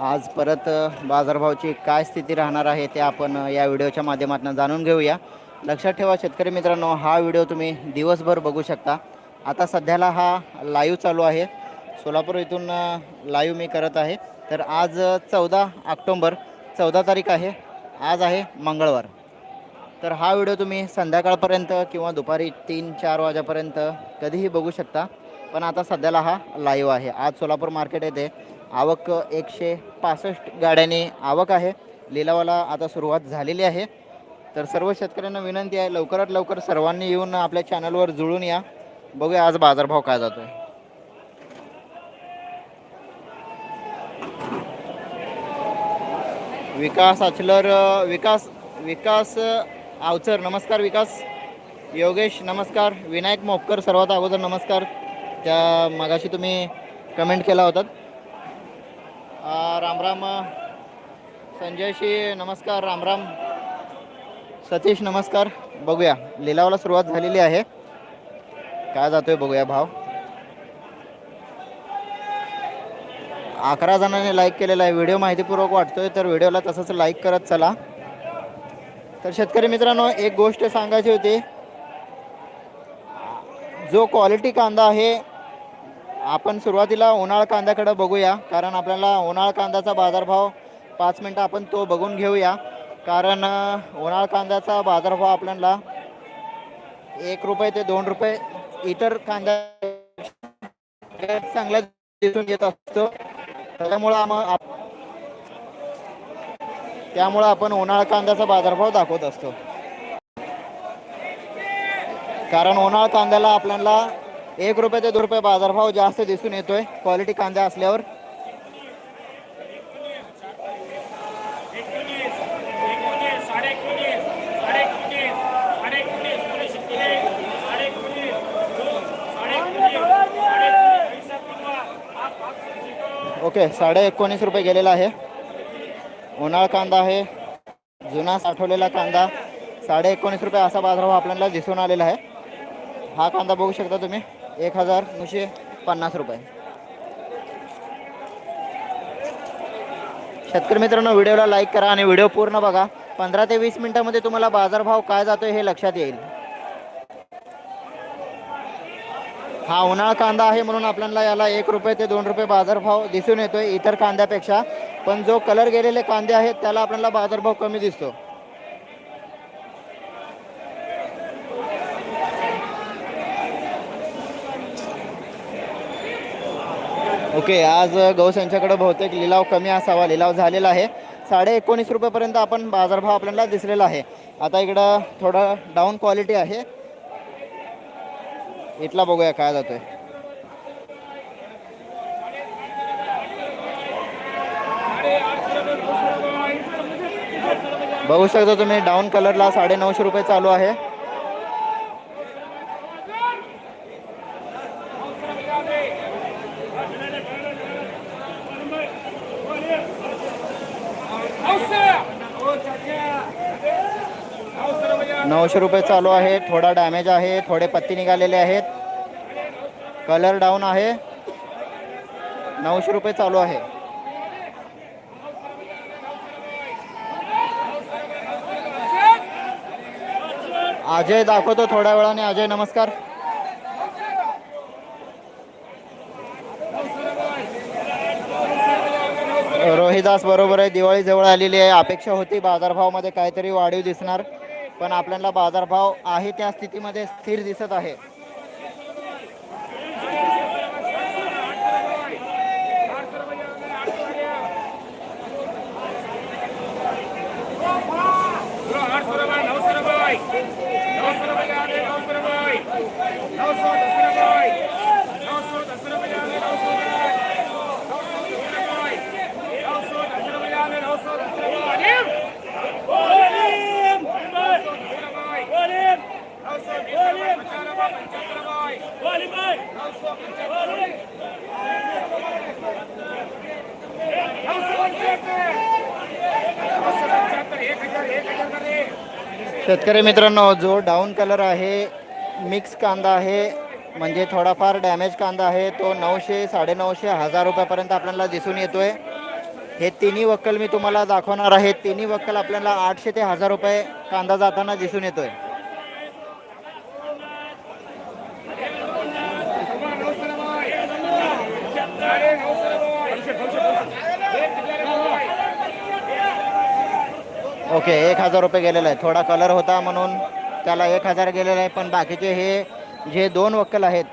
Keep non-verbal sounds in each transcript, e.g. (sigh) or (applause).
आज परत बाजारभावची बाजारभावाची काय स्थिती राहणार आहे ते आपण या व्हिडिओच्या माध्यमातून जाणून घेऊया. लक्षात ठेवा शेतकरी मित्रांनो हा व्हिडिओ तुम्ही दिवसभर बघू शकता. आता सध्याला हा लाईव्ह चालू आहे. सोलापूर इथून लाईव्ह मी करत आहे. तर आज चौदा ऑक्टोंबर चौदा तारीख आहे. आज आहे मंगळवार. तर हा व्हिडिओ तुम्ही संध्याकाळपर्यंत किंवा दुपारी तीन चार वाजेपर्यंत कधीही बघू शकता. पण आता सध्याला हा लाईव्ह आहे. आज सोलापूर मार्केट येथे आवक एकशे पासष्ट गाड्यांनी आवक आहे. लिलावाला आता सुरुवात झालेली आहे. तर सर्व शेतकऱ्यांना विनंती आहे लवकरात लवकर सर्वांनी येऊन आपल्या चॅनलवर जुळून या. बघूया आज बाजारभाव काय जातो आहे विकास अचलर विकास विकास आवचर नमस्कार विकास. योगेश नमस्कार. विनायक मोपकर सर्वात अगोदर नमस्कार. त्या मगाशी तुम्ही कमेंट केला होतात. रामराम संजयशी नमस्कार रामराम सतीश नमस्कार. बघूया लिलावाला सुरुवात झालेली आहे. काय जातोय बघूया भाव. अकरा जणांनी लाईक केलेला आहे. व्हिडिओ माहितीपूर्वक वाटतोय तर व्हिडिओला तसंच लाईक करत चला. तर शेतकरी मित्रांनो एक गोष्ट सांगायची होती. जो क्वालिटी कांदा आहे आपण सुरुवातीला उन्हाळ कांद्याकडे बघूया कारण आपल्याला उन्हाळ कांद्याचा बाजारभाव पाच मिनटं आपण तो बघून घेऊया. कारण उन्हाळ कांद्याचा बाजारभाव आपल्याला एक रुपये ते दोन रुपये इतर कांद्या चांगल्या दिसून येत असतो. त्याच्यामुळं मग त्यामुळं आपण उन्हाळ कांद्याचा बाजारभाव दाखवत असतो. कारण उन्हाळा कांद्याला आपल्याला एक रुपये ते दोन रुपये बाजारभाव जास्त दिसून येतोय. क्वालिटी कांदा असल्यावर. ओके साडे एकोणीस रुपये गेलेला आहे. उन्हाळ कांदा आहे. जुना साठवलेला कांदा. साडे एकोणीस रुपये असा बाजारभाव आपल्याला दिसून आलेला आहे. हा कांदा बघू शकता तुम्ही. एक हजार नऊशे पन्नास रुपये. शेतकरी मित्रांनो व्हिडिओला लाईक करा आणि व्हिडिओ पूर्ण बघा. पंधरा ते वीस मिनिटामध्ये तुम्हाला बाजारभाव काय जातोय हे लक्षात येईल. हा उन्हाळा कांदा आहे म्हणून आपल्याला याला एक रुपये ते दोन रुपये बाजारभाव दिसून येतोय इतर कांद्यापेक्षा. पण जो कलर गेलेले कांदे आहेत त्याला आपल्याला बाजारभाव कमी दिसतो. ओके आज गौस यांच्याकडे बहुतेक लिलाव कमी असावा लिलाव झालेला आहे. साडे एकोणीस रुपयेपर्यंत आपण बाजारभाव आपल्याला दिसलेला आहे. आता इकडं थोडं डाऊन क्वालिटी आहे. इथला बघूया काय जातोय. बघू शकता तुम्ही डाऊन कलरला साडे नऊशे रुपये चालू आहे. नऊशे रुपये चालू आहे. थोडा डॅमेज आहे. थोडे पत्ती निघालेले आहेत. कलर डाऊन आहे. नऊशे रुपये चालू आहे. अजय दाखवतो थोड्या वेळाने. अजय नमस्कार. रोहिदास बरोबर आहे दिवाळी जवळ आलेली आहे अपेक्षा होती बाजारभावामध्ये काहीतरी वाढीव दिसणार पण आपल्याला बाजारभाव आहे त्या स्थितीमध्ये स्थिर दिसत आहे आठ सौ रुपये नौ सौ रुपये नौ सौ रुपये आगे नौ सौ रुपये नौ सौ दस रुपये नौ सौ दस रुपये आगे नौ सौ रुपये नौ सौ दस रुपये आगे नौ सौ दस रुपये नौ सौ बीस रुपये पचास रुपये पंचहत्तर रुपये नौ सौ पंचहत्तर नौ सौ पंचहत्तर नौ सौ पंचहत्तर एक हजार एक हजार करे शेतकरी मित्रांनो जो डाऊन कलर आहे मिक्स कांदा आहे म्हणजे थोडाफार डॅमेज कांदा आहे तो नऊशे साडेनऊशे हजार रुपयापर्यंत आपल्याला दिसून येतोय. हे तिन्ही वक्कल मी तुम्हाला दाखवणार आहे. तिन्ही वक्कल आपल्याला आठशे ते हजार रुपये कांदा जाताना दिसून येतोय. ओके एक हजार रुपये गेलेला आहे. थोडा कलर होता म्हणून त्याला एक हजार गेलेला आहे पण बाकीचे हे जे दोन वक्कल आहेत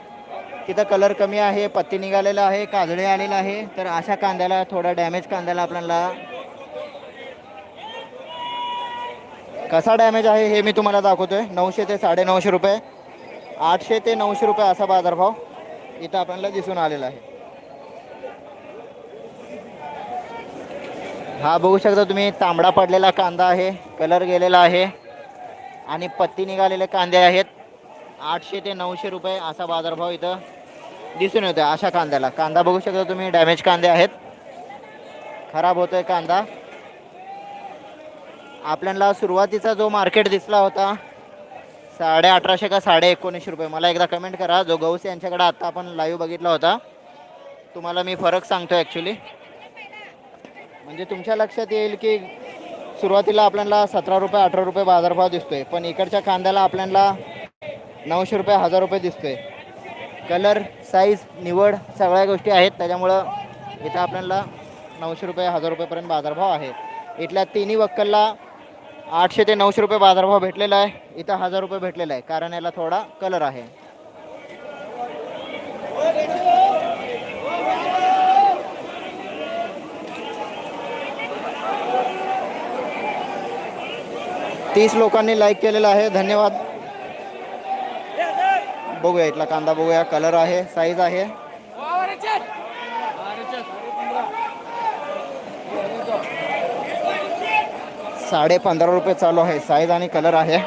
तिथं कलर कमी आहे पत्ती निघालेला आहे काजळे आलेला आहे. तर अशा कांद्याला थोडा डॅमेज कांद्याला आपल्याला कसा डॅमेज आहे हे मी तुम्हाला दाखवतोय. नऊशे ते साडेनऊशे रुपये. आठशे ते नऊशे रुपये असा बाजारभाव इथं आपल्याला दिसून आलेला आहे. हा बघू शकता तुम्ही तांबडा पडलेला कांदा आहे कलर गेलेला आहे आणि पत्ती निघालेले कांदे आहेत. आठशे ते नऊशे रुपये असा बाजारभाव इथं दिसून येतो अशा कांद्याला. कांदा बघू शकता तुम्ही डॅमेज कांदे आहेत. खराब होतोय कांदा. आपल्याला सुरुवातीचा जो मार्केट दिसला होता साडे अठराशे का साडे एकोणीसशे रुपये. मला एकदा कमेंट करा. जो गौस यांच्याकडे आत्ता आपण लाईव्ह बघितला होता तुम्हाला मी फरक सांगतो ॲक्च्युली म्हणजे तुमच्या लक्षात येईल की सुरुवातीला आपल्याला सतरा रुपये अठरा रुपये बाजारभाव दिसतोय पण इकडच्या कांद्याला आपल्याला नऊशे रुपये हजार रुपये दिसतोय. कलर साईज निवड सगळ्या गोष्टी आहेत. त्याच्यामुळं इथं आपल्याला नऊशे रुपये हजार रुपयेपर्यंत बाजारभाव आहे. इथल्या तिन्ही वक्कलला आठशे ते नऊशे रुपये बाजारभाव भेटलेला आहे. इथं हजार रुपये भेटलेला आहे. कारण याला थोडा कलर आहे. तीस लोकांनी लाईक केलेला आहे. धन्यवाद. बघूया इथला कांदा बघूया. कलर आहे साईज आहे. साडे पंधरा रुपये चालू आहे. साईज आणि कलर आहे.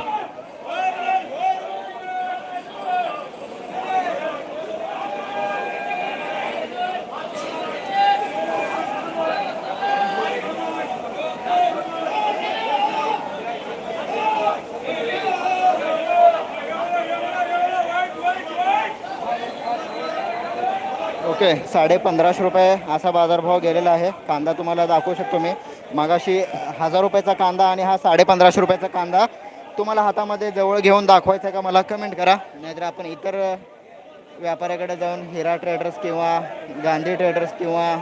ओके साडे पंधराशे रुपये असा बाजारभाव गेलेला आहे. कांदा तुम्हाला दाखवू शकतो मी. मागाशी हजार रुपयाचा कांदा आणि हा साडे पंधराशे रुपयाचा कांदा तुम्हाला हातामध्ये जवळ घेऊन दाखवायचा आहे का मला कमेंट करा. नाहीतर आपण इतर व्यापाऱ्याकडे जाऊन हिरा ट्रेडर्स किंवा गांधी ट्रेडर्स किंवा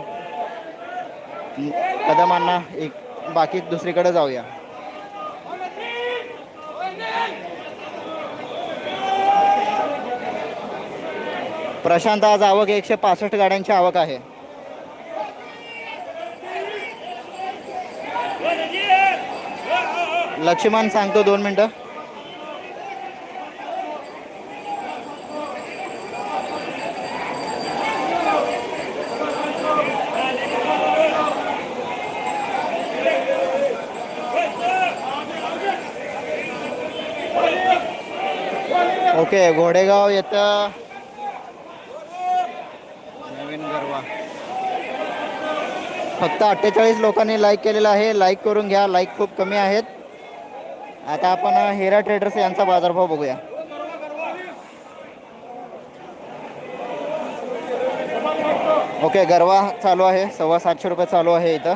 कदमांना एक बाकी दुसरीकडे जाऊया. प्रशांत आज आवक एकशे पासष्ट गाड्यांची आवक आहे. लक्ष्मण सांगतो दोन मिनटं. ओके घोडेगाव येतं नवीन गरवा फक्त अठ्ठेचाळीस लोकांनी लाईक केलेलं आहे. लाईक करून घ्या. लाईक खूप कमी आहेत. आता आपण हेरा ट्रेडर्स यांचा बाजारभाव बघूया. ओके गरवा चालू आहे. सव्वा सातशे रुपये चालू आहे इथं.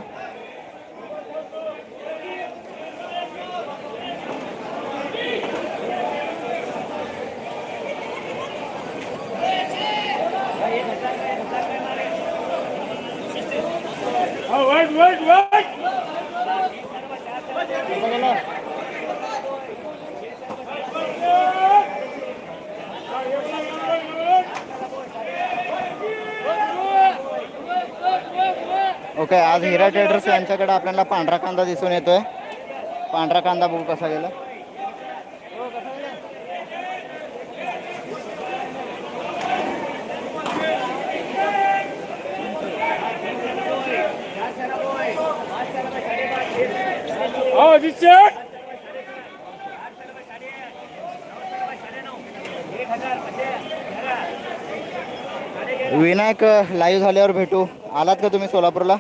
ओके आज हिरा ट्रेडर्स यांच्याकडे आपल्याला पांढरा कांदा दिसून येतोय. पांढरा कांदा बघू कसा गेला. विनायक लाईव्ह झाल्यावर भेटू. आलात का तुम्ही सोलापूरला?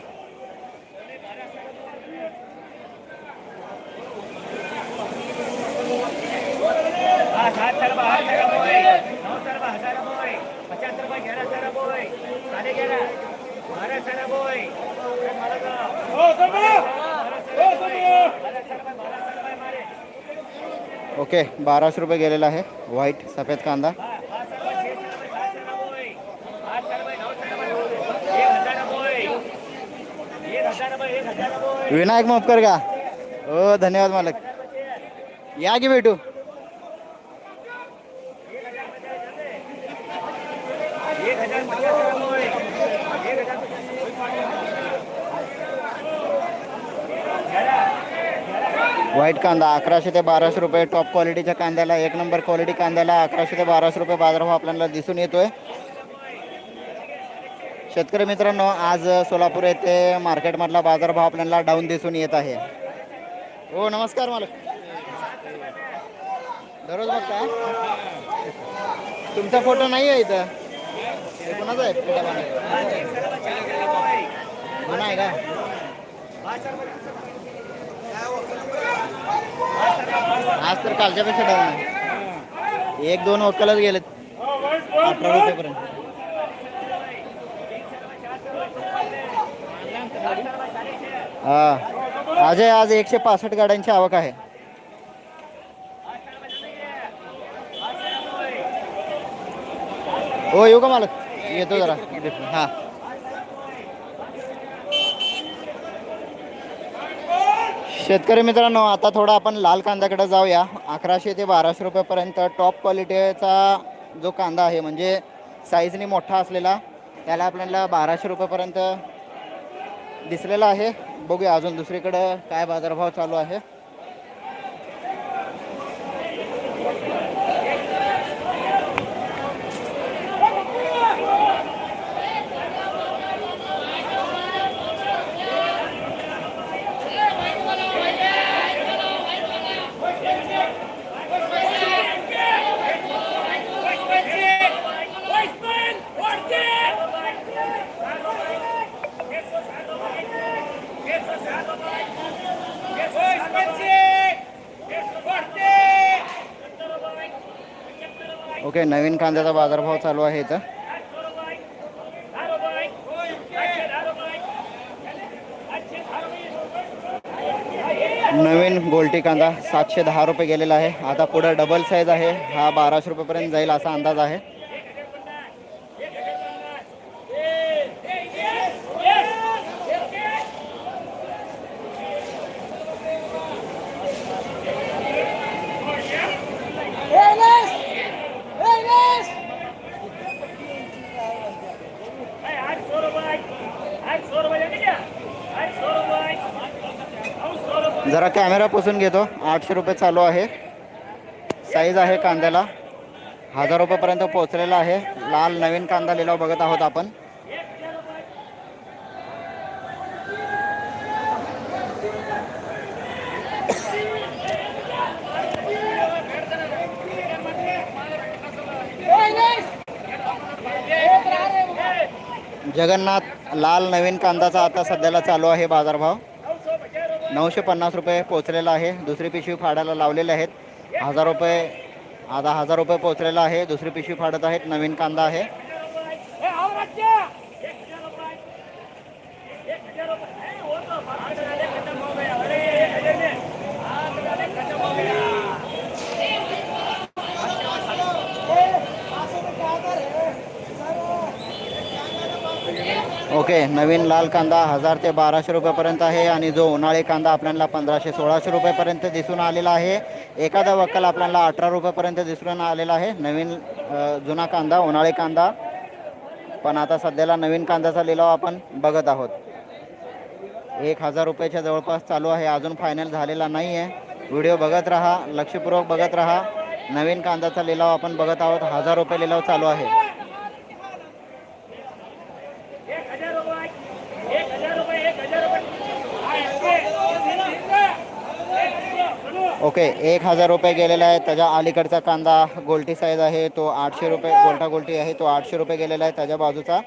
ओके, बाराशे रुपये गेलेला आहे. व्हाईट सफ़ेद कांदा. विनायक मोपकर का? हो धन्यवाद मालक. या की भेटू? व्हाईट कांदा अकराशे ते बाराशे रुपये टॉप क्वालिटीच्या कांद्याला एक नंबर क्वालिटी कांद्याला अकराशे ते बाराशे रुपये बाजारभाव आपल्याला दिसून येतोय. शेतकरी मित्रांनो आज सोलापूर येथे मार्केटमधला बाजारभाव आपल्याला डाऊन दिसून येत आहे. हो नमस्कार मालक. दररोज बघता? तुमचा फोटो नाही आहे इथं? कोणाचा आहे? पिठा आहे का? आज तर कालच्यापेक्षा डाऊन आहे. एक दोन वक्कलच गेलेत. अठरा रुपयेपर्यंत. हा. अजय आज एकशे पासष्ट गाड्यांची आवक आहे. हो येऊ का मालक? येतो जरा. हा. शेतकरी मित्रांनो आता थोडं आपण लाल कांद्याकडे जाऊया. अकराशे ते बाराशे रुपयापर्यंत टॉप क्वालिटीचा जो कांदा आहे म्हणजे साईजने मोठा असलेला त्याला आपल्याला बाराशे रुपयापर्यंत दिसलेला आहे. बघूया अजून दुसरीकडं काय बाजारभाव चालू आहे. ओके नवीन कांद्याचा बाजारभाव चालू आहे इथं. नवीन गोल्टी कांदा सातशे दहा रुपये गेलेला आहे. आता पुढं डबल साईज आहे. हा बाराशे रुपयेपर्यंत जाईल असा अंदाज आहे. जरा कॅमेरा पुसून घेतो. आठशे रुपये चालू आहे. साईज आहे कांद्याला. हजार रुपयेपर्यंत पोहोचलेला आहे. लाल नवीन कांदा लिलाव बघत आहोत आपण. जगन्नाथ लाल नवीन कांदाचा आता सध्याला चालू आहे बाजारभाव. नऊशे पन्नास रुपये पोचलेला आहे. दुसरी पिशवी फाडायला लावलेले आहेत. हजार रुपये आता हजार रुपये पोचलेला आहे. दुसरी पिशवी फाडत आहेत. नवीन कांदा आहे. ओके नवीन लाल कांदा हजार ते बाराशे रुपयापर्यंत आहे आणि जो उन्हाळी कांदा आपल्याला पंधराशे सोळाशे रुपयापर्यंत दिसून आलेला आहे. एखादा वक्कल आपल्याला अठरा रुपयापर्यंत दिसून आलेला आहे. नवीन जुना कांदा उन्हाळी कांदा. पण आता सध्याला नवीन कांद्याचा लिलाव आपण बघत आहोत. एक हजार रुपयाच्या जवळपास चालू आहे. अजून फायनल झालेला नाही आहे व्हिडिओ बघत राहा लक्षपूर्वक बघत राहा. नवीन कांद्याचा लिलाव आपण बघत आहोत. हजार रुपये लिलाव चालू आहे एक हजार रुपये एक हजार रुपये एक हजार रुपये ओके एक हजार रुपये गेलेला आहे. त्याच्या अलीकडचा कांदा गोल्टी साईज आहे तो आठशे रुपये गोल्टा गोल्टी आहे तो आठशे रुपये गेलेला आहे. त्याच्या बाजूचा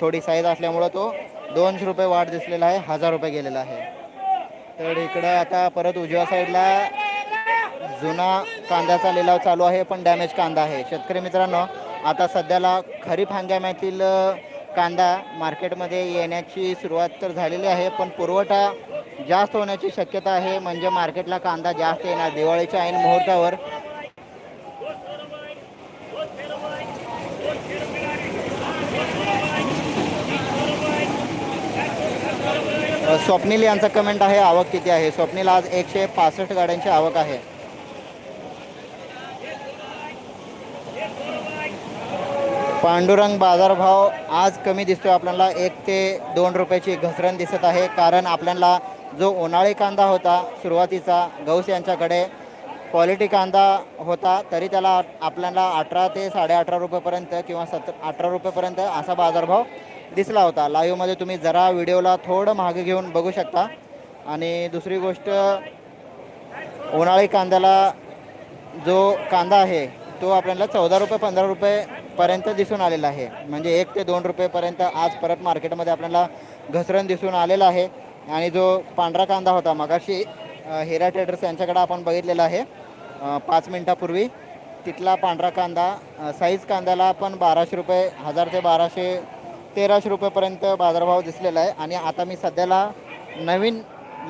थोडी साईज असल्यामुळं तो दोनशे रुपये वाढ दिसलेला आहे हजार रुपये गेलेला आहे. तर इकडं आता परत उजव्या साईडला जुना कांद्याचा लिलाव चालू आहे पण डॅमेज कांदा आहे. शेतकरी मित्रांनो आता सध्याला खरीप हंगामातील कांदा मार्केटमध्ये येण्याची सुरुवात तर झालेली आहे पण पुरवठा जास्त होण्याची शक्यता आहे म्हणजे मार्केटला कांदा जास्त येणार दिवाळीच्या ऐन मुहूर्तावर. स्वप्नील यांचा कमेंट आहे आवक किती आहे? स्वप्नील आज एकशे पासष्ट गाड्यांची आवक आहे. पांडुरंग बाजारभाव आज कमी दिसतोय आपल्याला एक ते दोन रुपयाची घसरण दिसत आहे कारण आपल्याला जो उन्हाळी कांदा होता सुरुवातीचा गौस यांच्याकडे क्वालिटी कांदा होता तरी त्याला आपल्याला अठरा ते साडेअठरा रुपयेपर्यंत किंवा सत्तर अठरा रुपयेपर्यंत असा बाजारभाव दिसला होता. लाईव्हमध्ये तुम्ही जरा व्हिडिओला थोडं मागे घेऊन बघू शकता. आणि दुसरी गोष्ट उन्हाळी कांद्याला जो कांदा आहे तो आपल्याला चौदा रुपये पंधरा रुपयेपर्यंत दिसून आलेला आहे. म्हणजे एक ते दोन रुपयेपर्यंत आज परत मार्केटमध्ये आपल्याला घसरण दिसून आलेलं आहे. आणि जो पांढरा कांदा होता मगाशी हेरा ट्रेडर्स यांच्याकडे आपण बघितलेला आहे. पाच मिनटापूर्वी तिथला पांढरा कांदा साईज कांद्याला पण बाराशे रुपये हजार ते बाराशे तेराशे रुपयेपर्यंत बाजारभाव दिसलेला आहे. आणि आता मी सध्याला नवीन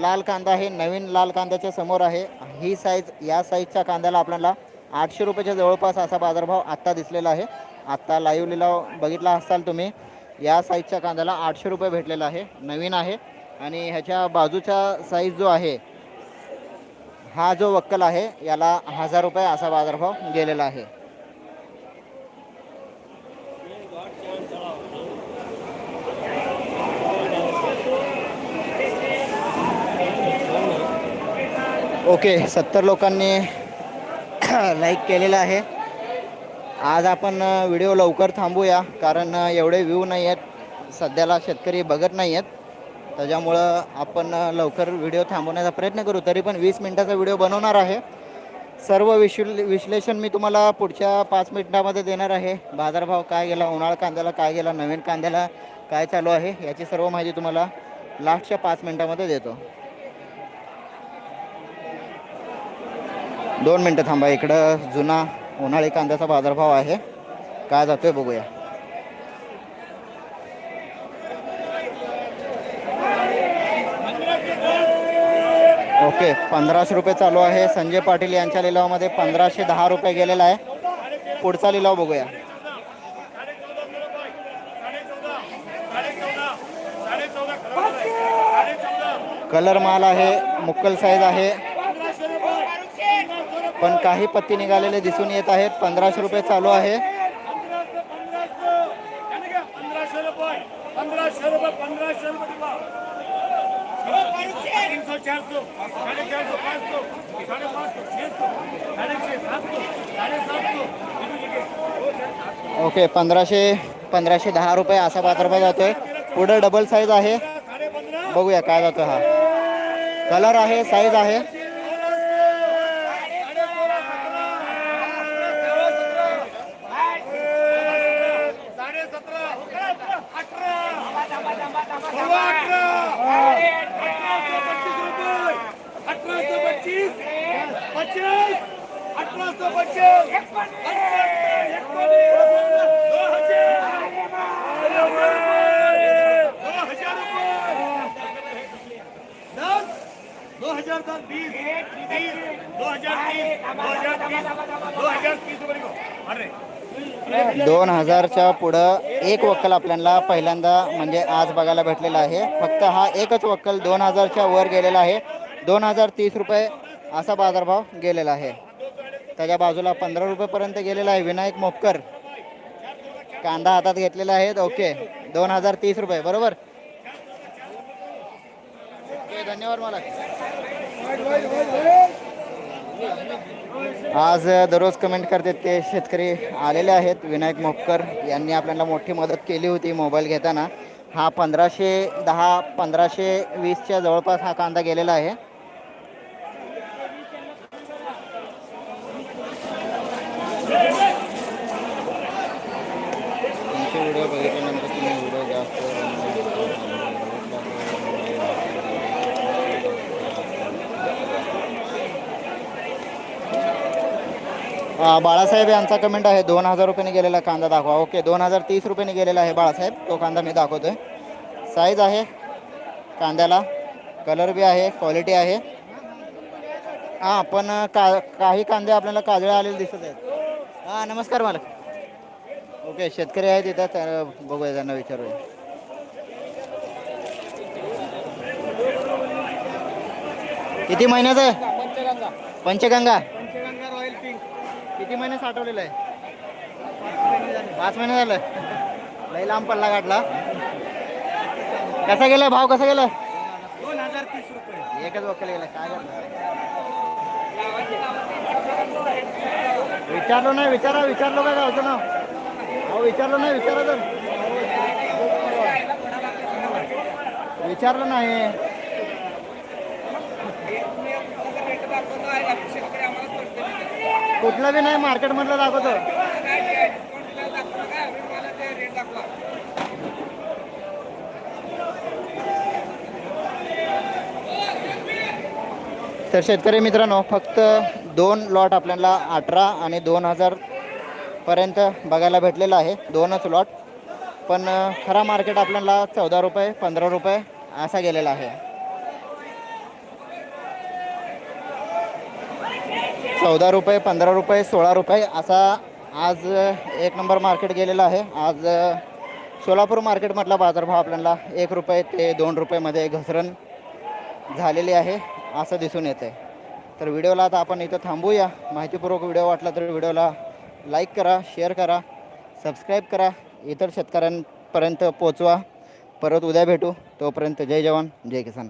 लाल कांदा आहे. नवीन लाल कांद्याच्या समोर आहे. ही साईज या साईजच्या कांद्याला आपल्याला आठशे रुपयाच्या जवळपास असा बाजारभाव आत्ता दिसलेला आहे. आत्ता लाईव्ह लिलाव बघितला असाल तुम्ही. या साईजच्या कांद्याला आठशे रुपये भेटलेला आहे. नवीन आहे. आणि ह्याच्या बाजूचा साईज जो आहे हा जो वक्कल आहे याला हजार रुपये असा बाजारभाव गेलेला आहे. ओके सत्तर लोकांनी (clears throat) लाईक केलेलं आहे. आज आपण व्हिडिओ लवकर थांबूया कारण एवढे व्ह्यू नाही आहेत. सध्याला शेतकरी बघत नाही आहेत. त्याच्यामुळं आपण लवकर व्हिडिओ थांबवण्याचा प्रयत्न करू. तरी पण वीस मिनटाचा व्हिडिओ बनवणार आहे. सर्व विश्ले विश्लेषण मी तुम्हाला पुढच्या पाच मिनिटामध्ये देणार आहे. बाजारभाव काय गेला उन्हाळा कांद्याला काय गेला नवीन कांद्याला काय चालू आहे याची सर्व माहिती तुम्हाला लास्टच्या पाच मिनिटामध्ये देतो. दोन मिनटं थांबा इकडं जुना उन्हाळी कांद्याचा बाजारभाव आहे. काय जातोय बघूया. ओके पंधराशे रुपये चालू आहे. संजय पाटील यांच्या लिलावामध्ये पंधराशे दहा रुपये गेलेला आहे. पुढचा लिलाव बघूया. कलर माल आहे मुक्कल साईज आहे. पण काही पत्ती निघालेले दिसून येत आहेत. पंधराशे रुपये चालू आहे. पंधराशे रुपये पंधराशे रुपये पंधराशे रुपये तीन सौ चार सौ साढ़े चार सौ पाँच सौ साढ़े पाँच सौ छः सौ साढ़े छः सात सौ साढ़े सात सौ ओके पंधराशे पंधराशे दहा रुपये असा बाजारभाव जातोय. पुढे डबल साईज आहे. बघूया काय जातो हा. कलर आहे साईज आहे. दो हजार दस बीस दो हजार तीस दो हजार तीस दो हजार तीस अरे दोन हजारच्या पुढं एक वक्कल आपल्याला पहिल्यांदा म्हणजे आज बघायला भेटलेला आहे. फक्त हा एकच वक्कल दोन हजारच्या वर गेलेला आहे. दोन हजार तीस रुपये असा बाजारभाव गेलेला आहे. त्याच्या बाजूला पंधरा रुपयेपर्यंत गेलेला आहे विनायक मोपकर. कांदा हातात घेतलेला आहे. ओके. दोन हजार तीस रुपये. बरोबर? धन्यवाद मला आज दररोज कमेंट करतात ते शेतकरी आलेले आहेत. विनायक मोपकर यांनी आपल्याला मोठी मदत केली होती मोबाईल घेताना. हा पंधराशे दहा पंधराशे वीसच्या जवळपास हा कांदा गेलेला आहे तुमचे व्हिडिओ बघितल्यानंतर तुम्ही व्हिडिओ जास्त अ, बाळासाहेब यांचा कमेंट आहे दोन हजार रुपयाने गेलेला कांदा दाखवा. ओके दोन हजार तीस रुपयाने गेलेला आहे बाळासाहेब. तो कांदा मी दाखवतोय. साईज आहे कांद्याला. कलर बी आहे क्वालिटी आहे. हां पण का काही कांदे आपल्याला काजळे आलेले दिसत आहेत. हां नमस्कार मालक. ओके शेतकरी आहेत इथं त्या बघूया त्यांना विचारूया. किती महिन्याचं आहे? पंचगंगा. पंचगंगा. किती महिने साठवलेलं आहे? पाच महिने झालं. लई लांब पल्ला काढला कसा गेलाय भाव? कसा गेलाय दोन हजार तीस रुपये. एकच वक्कल गेला. काय विचारलो नाही विचारा विचारलो काय गावचं नाव? अहो विचारलो नाही विचारा तर. विचारलं नाही. कुठलं बी नाही मार्केटमधलं दाखवतो. तर शेतकरी मित्रांनो फक्त दोन लॉट आपल्याला अठरा आणि दोन हजार पर्यंत बघायला भेटलेलं आहे. दोनच लॉट पण खरा मार्केट आपल्याला चौदा रुपये पंधरा रुपये असा गेलेला आहे. चौदा रुपये पंधरा रुपये सोळा रुपये असा आज एक नंबर मार्केट गेलेला आहे. आज सोलापूर मार्केटमधला बाजारभाव आपल्याला एक रुपये ते दोन रुपयेमध्ये घसरण झालेली आहे असं दिसून येतं आहे तर व्हिडिओला आता आपण इथं थांबूया. माहितीपूर्वक व्हिडिओ वाटला तर व्हिडिओला लाईक करा शेअर करा सबस्क्राईब करा. इतर शेतकऱ्यांपर्यंत पोचवा परत उद्या भेटू. तोपर्यंत जय जवान जय किसान.